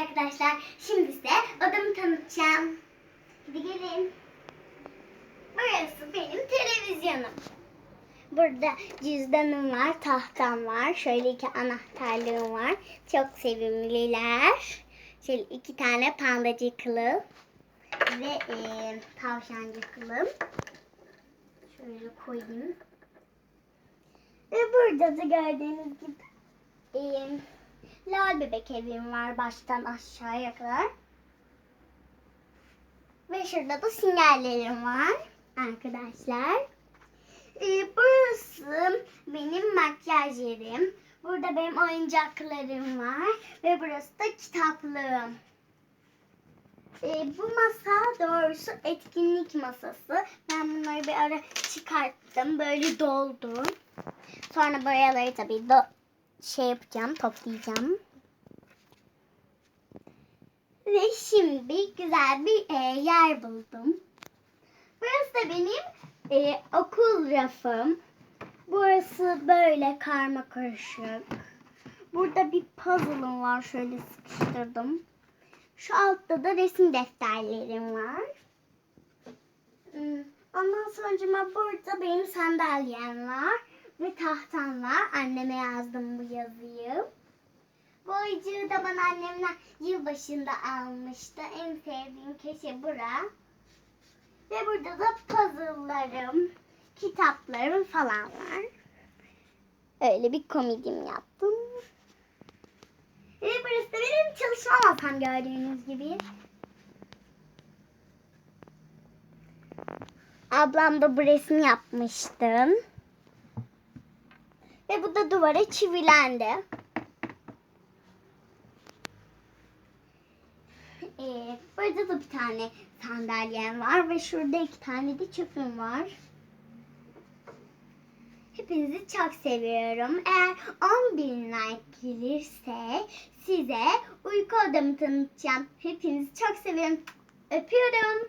arkadaşlar. Şimdi size odamı tanıtacağım. Hadi gelin. Burası benim televizyonum. Burada cüzdanım var, tahtam var. Şöyle iki anahtarlığım var. Çok sevimliler. Şöyle iki tane pandacıklı ve e, tavşancıklım. Şöyle koyayım. Ve burada da gördüğünüz gibi e, lal bebek evim var baştan aşağıya kadar. Ve şurada da sinyallerim var arkadaşlar. Ee, burası benim makyaj yerim. Burada benim oyuncaklarım var. Ve burası da kitaplığım. Ee, bu masa doğrusu etkinlik masası. Ben bunları bir ara çıkarttım. Böyle doldu. Sonra boyaları tabii do şey yapacağım, toplayacağım. Ve şimdi güzel bir e, yer buldum. Burası da benim e, okul rafım. Burası böyle karma karışık. Burada bir puzzle'ım var. Şöyle sıkıştırdım. Şu altta da resim defterlerim var. Hmm, Ondan sonra burada benim sandalyem var. Ve tahtam var. Anneme yazdım bu yazıyı. Bu oyuncuyu da bana annemler yılbaşında almıştı. En sevdiğim köşe bura. Ve burada da puzzle'larım, kitaplarım falan var. Öyle bir komedim yaptım. Ve burası da benim çalışma masam gördüğünüz gibi. Ablam da bu resmi yapmıştı. Ve bu da duvara çivilendi. Ee, burada da bir tane sandalyem var ve şurada iki tane de çöpüm var. Hepinizi çok seviyorum. Eğer 10 bin like gelirse size uyku odamı tanıtacağım. Hepinizi çok seviyorum. Öpüyorum.